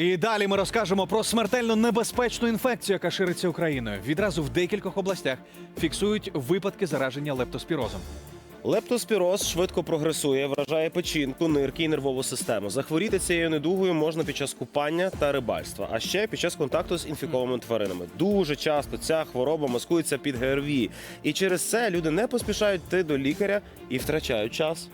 І далі ми розкажемо про смертельно небезпечну інфекцію, яка шириться Україною. Відразу в декількох областях фіксують випадки зараження лептоспірозом. Лептоспіроз швидко прогресує, вражає печінку, нирки і нервову систему. Захворіти цією недугою можна під час купання та рибальства, а ще під час контакту з інфікованими тваринами. Дуже часто ця хвороба маскується під ГРВІ. І через це люди не поспішають йти до лікаря і втрачають час.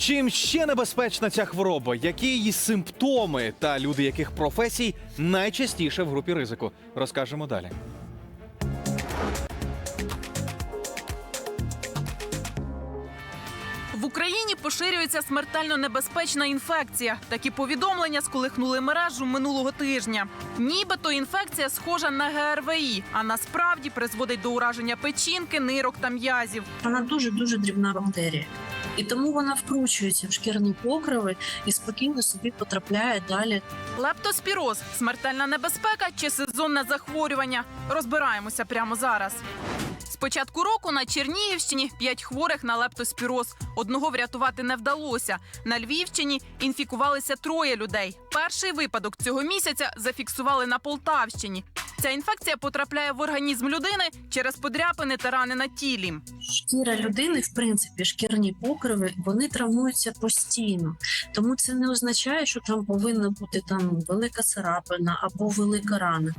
Чим ще небезпечна ця хвороба? Які її симптоми та люди яких професій найчастіше в групі ризику? Розкажемо далі. В Україні поширюється смертельно небезпечна інфекція. Такі повідомлення сколихнули мережу минулого тижня. Нібито інфекція схожа на ГРВІ, а насправді призводить до ураження печінки, нирок та м'язів. Вона дуже дуже дрібна бактерія. І тому вона вкручується в шкірні покриви і спокійно собі потрапляє далі. Лептоспіроз смертельна небезпека чи сезонне захворювання. Розбираємося прямо зараз. З початку року на Чернігівщині п'ять хворих на лептоспіроз. Одного врятувати не вдалося. На Львівщині інфікувалися троє людей. Перший випадок цього місяця зафіксували на Полтавщині. Ця інфекція потрапляє в організм людини через подряпини та рани на тілі. Шкіра людини, в принципі, шкірні покриви, вони травмуються постійно. Тому це не означає, що там повинна бути там велика царапина або велика рана.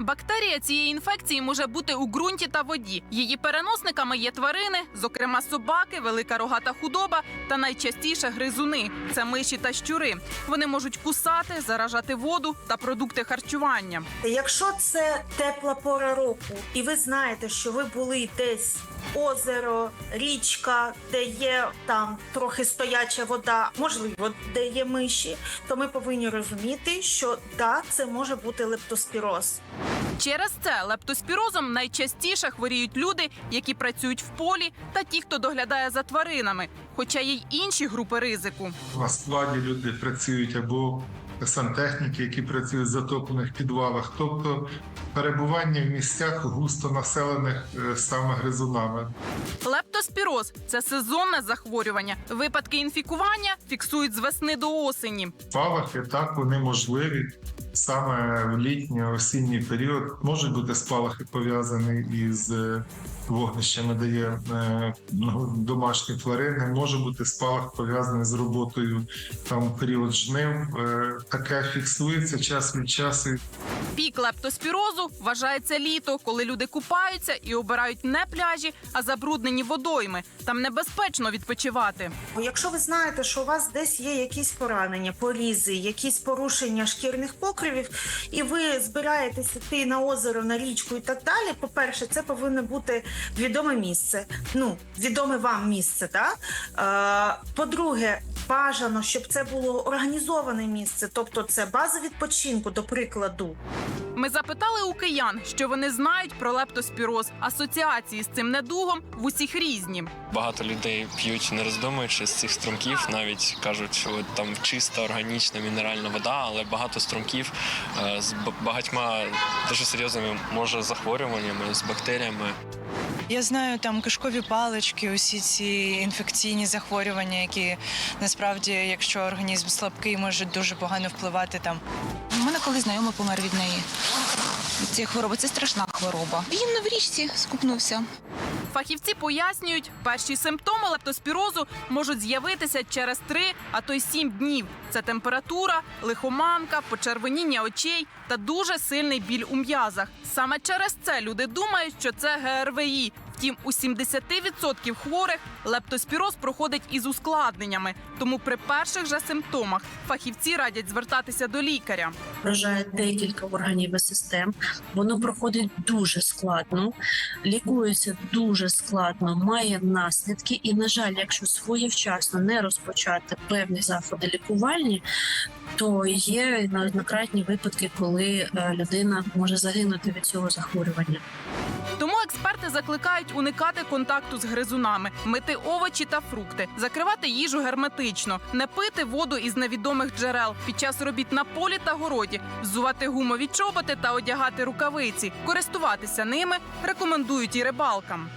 Бактерія цієї інфекції може бути у ґрунті та воді. Її переносниками є тварини, зокрема собаки, велика рогата худоба та найчастіше гризуни це миші та щури. Вони можуть кусати, заражати воду та продукти харчування. Якщо це тепла пора року, і ви знаєте, що ви були десь озеро, річка, де є там трохи стояча вода, можливо, де є миші, то ми повинні розуміти, що да, це може бути лептоспіроз. Через це лептоспірозом найчастіше хворіють люди, які працюють в полі, та ті, хто доглядає за тваринами, хоча є й інші групи ризику. На складі люди працюють або сантехніки, які працюють в затоплених підвалах, тобто перебування в місцях густо населених е, саме гризунами. Лептоспіроз це сезонне захворювання. Випадки інфікування фіксують з весни до осені. Спалахи так вони можливі. Саме в літній осінній період можуть бути спалахи пов'язані із е, вогнищами, де є е, ну, домашні тварини. Може бути спалах пов'язаний з роботою там період жнив. Таке фіксується час від часу. Пік лептоспірозу вважається літо, коли люди купаються і обирають не пляжі, а забруднені водойми. Там небезпечно відпочивати. Якщо ви знаєте, що у вас десь є якісь поранення, порізи, якісь порушення шкірних покривів, і ви збираєтесь йти на озеро, на річку і так далі. По-перше, це повинно бути відоме місце. Ну, відоме вам місце, так? Е, по-друге, бажано, щоб це було організоване місце, тобто це база відпочинку, до прикладу. Ми запитали у киян, що вони знають про лептоспіроз. Асоціації з цим недугом в усіх різні. Багато людей п'ють, не роздумуючи з цих струмків. Навіть кажуть, що там чиста органічна мінеральна вода, але багато струмків е, з багатьма дуже серйозними може захворюваннями з бактеріями. Я знаю там кишкові палички, усі ці інфекційні захворювання, які насправді, якщо організм слабкий, можуть дуже погано впливати там. У мене коли знайомий помер від неї. Від цієї хвороби. Це страшна хвороба. Він в річці скупнувся. Фахівці пояснюють, перші симптоми лептоспірозу можуть з'явитися через 3, а то й 7 днів. Це температура, лихоманка, почервоніння очей та дуже сильний біль у м'язах. Саме через це люди думають, що це ГРВІ. Втім, у 70% хворих лептоспіроз проходить із ускладненнями. Тому при перших же симптомах фахівці радять звертатися до лікаря. Вражає декілька органів і систем. Воно проходить дуже складно, лікується дуже складно, має наслідки. І, на жаль, якщо своєвчасно не розпочати певні заходи лікувальні, то є неоднократні випадки, коли е, людина може загинути від цього захворювання. Тому експерти закликають уникати контакту з гризунами, мити овочі та фрукти, закривати їжу герметично, не пити воду із невідомих джерел під час робіт на полі та городі, взувати гумові чоботи та одягати рукавиці. Користуватися ними рекомендують і рибалкам.